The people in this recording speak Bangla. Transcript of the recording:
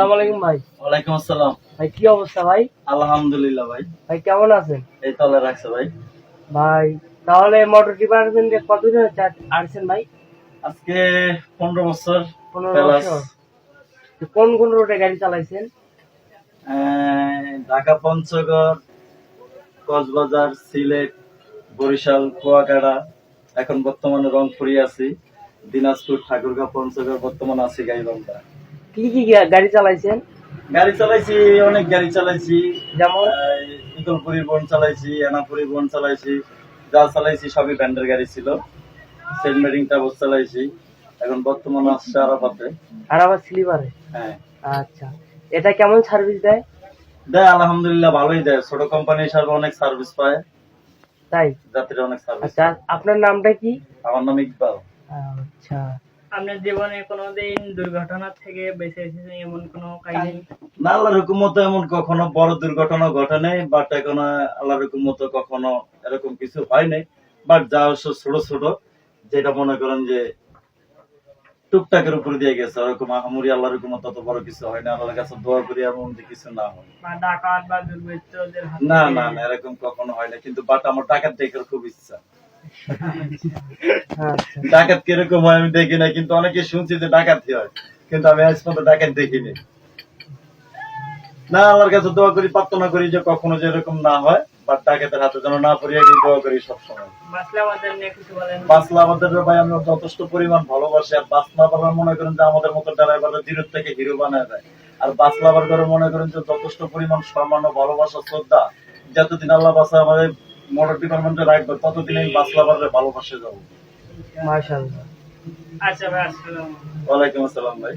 আসসালামু আলাইকুম ভাই। ওয়ালাইকুম আসসালাম। ভাই কি অবস্থা ভাই? আলহামদুলিল্লাহ ভাই। ভাই কেমন আছেন? এই তলে রাখছে ভাই। ভাই তাহলে মোটর ডিপার্টমেন্টে কতদিন আসছেন ভাই? আজকে পনেরো বছর পনেরো বছর। কোন কোন রোডে গাড়ি চালাইছেন? ঢাকা পঞ্চগড় কক্সবাজার সিলেট বরিশাল কুয়াকাটা এখন বর্তমানে রংপুরি আছি। দিনাজপুর ঠাকুরগাঁও পঞ্চগড় বর্তমানে আছি গাইবান্ধা। কি কি গাড়ি চালাইছেন? গাড়ি চালাইছি অনেক গাড়ি চালাইছি। যেমন? ইগল পরিবহন চালাইছি এনা পরিবহন চালাইছি যা চালাইছি সবই ব্যান্ডের গাড়ি ছিল। সেন্ট মেরিং ট্রাভেলস চালাইছি। এখন বর্তমানে আসছে আরাফাতে। আর আবার স্লিপারে হ্যাঁ। আচ্ছা। এটা কেমন সার্ভিস দেয়? দেয় আলহামদুলিল্লাহ ভালোই দেয়। ছোট কোম্পানি হিসাবে অনেক সার্ভিস পায়। তাই? যাত্রীরা অনেক সার্ভিস আচ্ছা আপনার নামটা কি? আমার নাম ইকবাল। আচ্ছা। আপনার জীবনে কোনোদিন দুর্ঘটনা থেকে বেঁচে এসেছেন এমন কোনো কাহিনী? আল্লাহর হুকুমত এমন কখনো বড় দুর্ঘটনা ঘটে নাই বাট এখন আল্লাহর হুকুমত কখনো এরকম কিছু হয় নাই। বাট যা ছোট ছোট যেটা মনে করেন যে টুকটাকের উপর দিয়ে গেছে ওরকম আহামরি আল্লাহর হুকুমত তত বড় কিছু হয় না আল্লাহর কাছে দোয়া করি এমন যে কিছু না হয়। ডাকাত বা দুর্বৃত্তদের না না না এরকম কখনো হয় না কিন্তু বাট আমার টাকার দেখার খুব ইচ্ছা। ডাকাত কীরকম হয় আমি দেখি না কিন্তু অনেকে শুনছি যে ডাকাতি হয় কিন্তু আমি আজ পর্যন্ত ডাকাত দেখিনি। না আল্লাহর কাছে দোয়া করি প্রার্থনা করি যে কখনো যে এরকম না হয় বা ডাকাতের হাতে যেন না পড়িয়ে গিয়ে দোয়া করি সবসময়। বাসলা আমাদের ভাই যথেষ্ট পরিমাণ ভালোবাসি আর বাসলা মনে করেন যে আমাদের মতো ড্রাইভাররা জিরো থেকে হিরো বানায় দেয়। আর বাসলা মনে করেন যে যথেষ্ট পরিমাণ সম্মান ও ভালোবাসা শ্রদ্ধা যতদিন আল্লাহ বাসা আমাদের মোটর ডিপার্টমেন্টে রাখবে ততদিন আমি বাসলা বাবার ভালোবাসে যাব। মাশাআল্লাহ। আচ্ছা ভাই আসসালাম ওয়ালাইকুম আসসালাম ভাই।